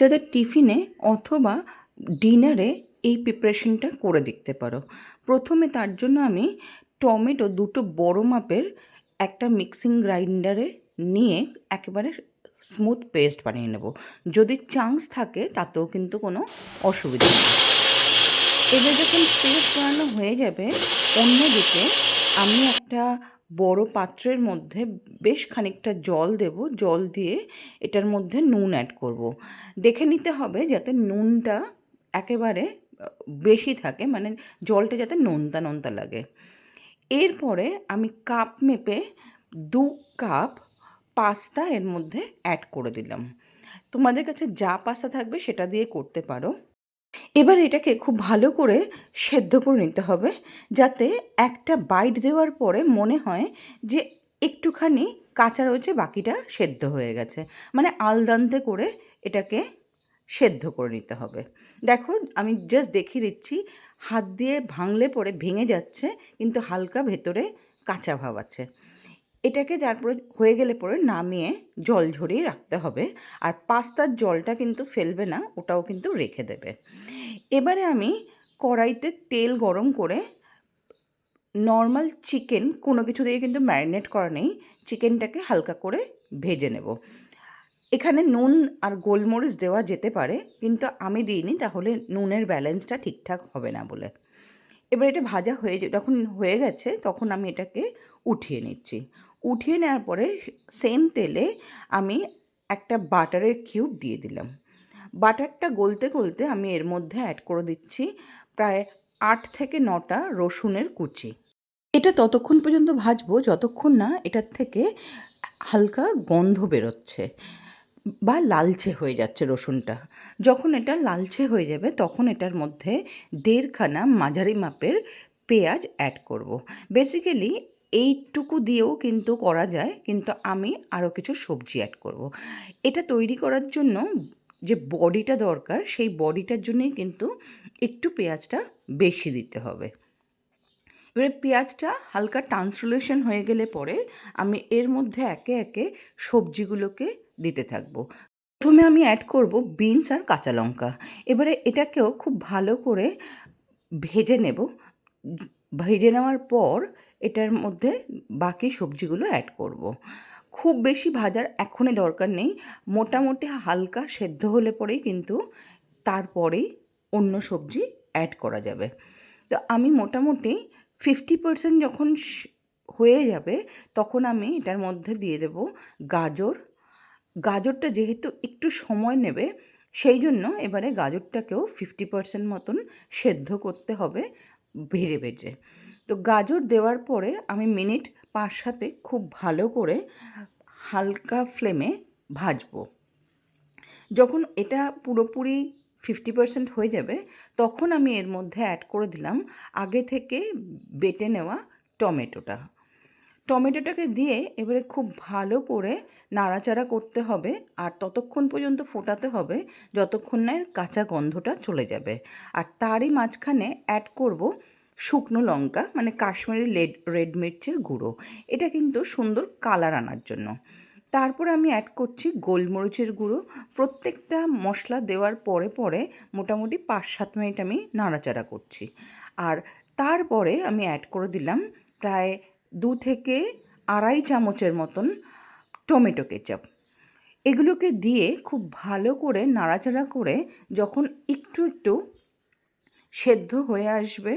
বাচ্চাদের টিফিনে অথবা ডিনারে এই প্রিপারেশনটা করে দেখতে পারো। প্রথমে তার জন্য আমি টমেটো দুটো বড় মাপের একটা মিক্সিং গ্রাইন্ডারে নিয়ে একেবারে স্মুথ পেস্ট বানিয়ে নেব। যদি চান্স থাকে তাতেও কিন্তু কোনো অসুবিধা নেই। এবার যখন পেস্ট বানানো হয়ে যাবে, অন্যদিকে আমি একটা বড় পাত্রের মধ্যে বেশ খানিকটা জল দেব। জল দিয়ে এটার মধ্যে নুন অ্যাড করব। দেখে নিতে হবে যাতে নুনটা একেবারে বেশি থাকে মানে জলটা যাতে নোনতা নোনতা লাগে। এরপরে আমি কাপ মেপে দু কাপ পাস্তা এর মধ্যে অ্যাড করে দিলাম। তোমাদের কাছে যা পাস্তা থাকবে সেটা দিয়ে করতে পারো। এবার এটাকে খুব ভালো করে সেদ্ধ করে নিতে হবে, যাতে একটা বাইট দেওয়ার পরে মনে হয় যে একটুখানি কাঁচা রয়েছে, বাকিটা সেদ্ধ হয়ে গেছে। মানে আলদান্তে করে এটাকে সেদ্ধ করে নিতে হবে। দেখো, আমি জাস্ট দেখিয়ে দিচ্ছি, হাত দিয়ে ভাঙলে পরে ভেঙে যাচ্ছে, কিন্তু হালকা ভেতরে কাঁচা ভাব আছে। এটাকে তারপরে হয়ে গেলে পরে নামিয়ে জল ঝরিয়ে রাখতে হবে। আর পাস্তার জলটা কিন্তু ফেলবে না, ওটাও কিন্তু রেখে দেবে। এবারে আমি কড়াইতে তেল গরম করে নর্মাল চিকেন, কোনো কিছু দিয়ে কিন্তু ম্যারিনেট করা নেই, চিকেনটাকে হালকা করে ভেজে নেব। এখানে নুন আর গোলমরিচ দেওয়া যেতে পারে, কিন্তু আমি দিইনি, তাহলে নুনের ব্যালেন্সটা ঠিকঠাক হবে না বলে। এবার এটা ভাজা হয়ে যখন হয়ে গেছে, তখন আমি এটাকে উঠিয়ে নিচ্ছি। উঠিয়ে নেওয়ার পরে সেম তেলে আমি একটা বাটারের কিউব দিয়ে দিলাম। বাটারটা গলতে গলতে আমি এর মধ্যে অ্যাড করে দিচ্ছি প্রায় আট থেকে নটা রসুনের কুচি। এটা ততক্ষণ পর্যন্ত ভাজবো, যতক্ষণ না এটার থেকে হালকা গন্ধ বেরোচ্ছে বা লালচে হয়ে যাচ্ছে রসুনটা। যখন এটা লালচে হয়ে যাবে, তখন এটার মধ্যে দেড়খানা মাঝারি মাপের পেঁয়াজ অ্যাড করব। বেসিক্যালি এইটুকু দিয়েও কিন্তু করা যায়, কিন্তু আমি আরও কিছু সবজি অ্যাড করব। এটা তৈরি করার জন্য যে বডিটা দরকার, সেই বডিটার জন্যই কিন্তু একটু পেঁয়াজটা বেশি দিতে হবে। এবারে পেঁয়াজটা হালকা ট্রান্সলেশন হয়ে গেলে পরে আমি এর মধ্যে একে একে সবজিগুলোকে দিতে থাকব। প্রথমে আমি অ্যাড করব বিনস আর কাঁচা লঙ্কা। এবারে এটাকেও খুব ভালো করে ভেজে নেব। ভেজে নেওয়ার পর এটার মধ্যে বাকি সবজিগুলো অ্যাড করব। খুব বেশি ভাজার এখনই দরকার নেই। মোটামুটি হালকা সেদ্ধ হলে পরেই কিন্তু তারপরেই অন্য সবজি অ্যাড করা যাবে। তো আমি মোটামুটি ফিফটি পার্সেন্ট যখন হয়ে যাবে তখন আমি এটার মধ্যে দিয়ে দেব গাজর। গাজরটা যেহেতু একটু সময় নেবে, সেই জন্য এবারে গাজরটাকেও ফিফটি পার্সেন্ট মতন সেদ্ধ করতে হবে ভেজে ভেজে। তো গাজর দেওয়ার পরে আমি মিনিট পাঁচ সাথে খুব ভালো করে হালকা ফ্লেমে ভাজবো। যখন এটা পুরোপুরি ফিফটি পার্সেন্ট হয়ে যাবে, তখন আমি এর মধ্যে অ্যাড করে দিলাম আগে থেকে বেটে নেওয়া টমেটোটা। টমেটোটাকে দিয়ে এবারে খুব ভালো করে নাড়াচাড়া করতে হবে আর ততক্ষণ পর্যন্ত ফোটাতে হবে যতক্ষণ না এর কাঁচা গন্ধটা চলে যাবে। আর তারই মাঝখানে অ্যাড করব শুকনো লঙ্কা মানে কাশ্মীরি লেড, রেড মির্চের গুঁড়ো। এটা কিন্তু সুন্দর কালার আনার জন্য। তারপর আমি অ্যাড করছি গোলমরিচের গুঁড়ো। প্রত্যেকটা মশলা দেওয়ার পরে পরে মোটামুটি পাঁচ সাত মিনিট আমি নাড়াচাড়া করছি। আর তারপরে আমি অ্যাড করে দিলাম প্রায় দু থেকে আড়াই চামচের মতন টমেটো কেচাপ। এগুলোকে দিয়ে খুব ভালো করে নাড়াচাড়া করে যখন একটু একটু সেদ্ধ হয়ে আসবে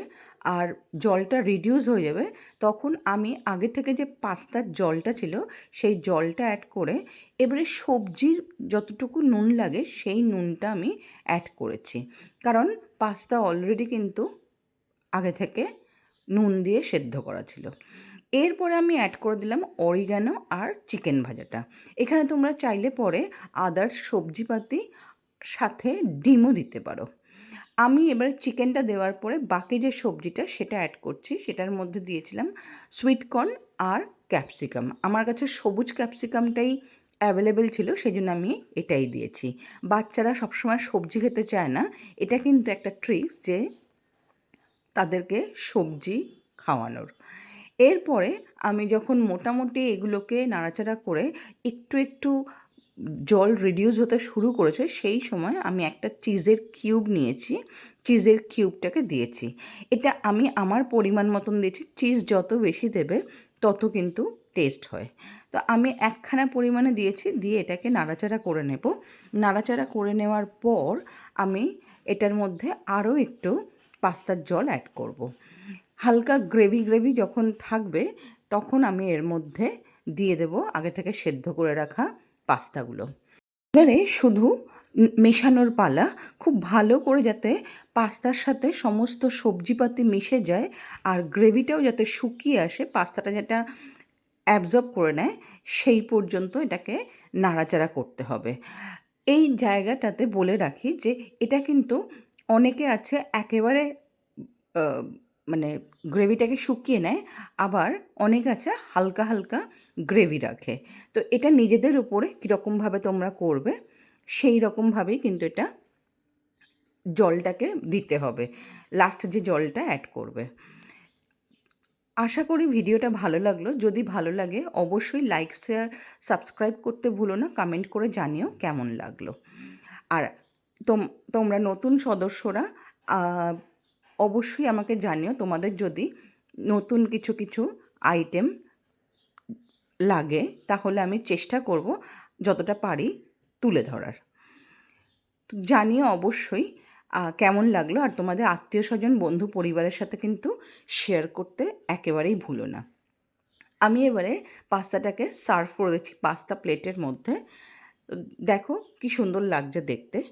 আর জলটা রিডিউস হয়ে যাবে, তখন আমি আগে থেকে যে পাস্তার জলটা ছিল, সেই জলটা অ্যাড করে এবারে সবজির যতটুকু নুন লাগে, সেই নুনটা আমি অ্যাড করেছি। কারণ পাস্তা অলরেডি কিন্তু আগে থেকে নুন দিয়ে সেদ্ধ করা ছিল। এরপরে আমি অ্যাড করে দিলাম অরিগানো আর চিকেন ভাজাটা। এখানে তোমরা চাইলে পরে আদার্স সবজিপাতি সাথে ডিমও দিতে পারো। আমি এবার চিকেনটা দেওয়ার পরে বাকি যে সবজিটা সেটা অ্যাড করছি, সেটার মধ্যে দিয়েছিলাম সুইটকর্ন আর ক্যাপসিকাম আমার কাছে সবুজ ক্যাপসিকামটাই অ্যাভেলেবেল ছিল সেই জন্য আমি এটাই দিয়েছি। বাচ্চারা সবসময় সবজি খেতে চায় না, এটা কিন্তু একটা ট্রিক্স যে তাদেরকে সবজি খাওয়ানোর। এরপরে আমি যখন মোটামুটি এগুলোকে নাড়াচাড়া করে একটু একটু জল রিডিউস হতে শুরু করেছে, সেই সময় আমি একটা চিজের কিউব নিয়েছি। চিজের কিউবটাকে দিয়েছি। এটা আমি আমার পরিমাণ মতন দিয়েছি। চিজ যত বেশি দেবে, তত কিন্তু টেস্ট হয়। তো আমি একখানা পরিমাণে দিয়েছি, দিয়ে এটাকে নাড়াচাড়া করে নেব। নাড়াচাড়া করে নেওয়ার পর আমি এটার মধ্যে আরও একটু পাস্তার জল অ্যাড করব। হালকা গ্রেভি গ্রেভি যখন থাকবে, তখন আমি এর মধ্যে দিয়ে দেব আগে থেকে সেদ্ধ করে রাখা পাস্তাগুলো। এবারে শুধু মেশানোর পালা, খুব ভালো করে যাতে পাস্তার সাথে সমস্ত সবজিপাতি মিশে যায় আর গ্রেভিটাও যাতে শুকিয়ে আসে, পাস্তাটা যেটা অ্যাবজর্ব করে নেয়, সেই পর্যন্ত এটাকে নাড়াচাড়া করতে হবে। এই জায়গাটাতে বলে রাখি যে এটা কিন্তু অনেকে আছে একেবারে মানে গ্রেভিটাকে শুকিয়ে নেয়, আবার অনেক আছে হালকা হালকা গ্রেভি রাখে। তো এটা নিজেদের উপরে কীরকমভাবে তোমরা করবে, সেই রকমভাবেই কিন্তু এটা জলটাকে দিতে হবে। লাস্ট যে জলটা অ্যাড করবে। আশা করি ভিডিওটা ভালো লাগল। যদি ভালো লাগে, অবশ্যই লাইক শেয়ার সাবস্ক্রাইব করতে ভুলো না কমেন্ট করে জানিও কেমন লাগল। আর তোম, তোমরা নতুন সদস্যরা অবশ্যই আমাকে জানিও তোমাদের যদি নতুন কিছু কিছু আইটেম লাগে, তাহলে আমি চেষ্টা করব যতটা পারি তুলে ধরার। জানিও অবশ্যই কেমন লাগল আর তোমাদের আত্মীয় স্বজন, বন্ধু পরিবারের সাথে কিন্তু শেয়ার করতে একেবারেই ভুলো না। আমি এবারে পাস্তাটাকে সার্ভ করে দিচ্ছি পাস্তা প্লেটের মধ্যে। দেখো কি সুন্দর লাগছে দেখতে।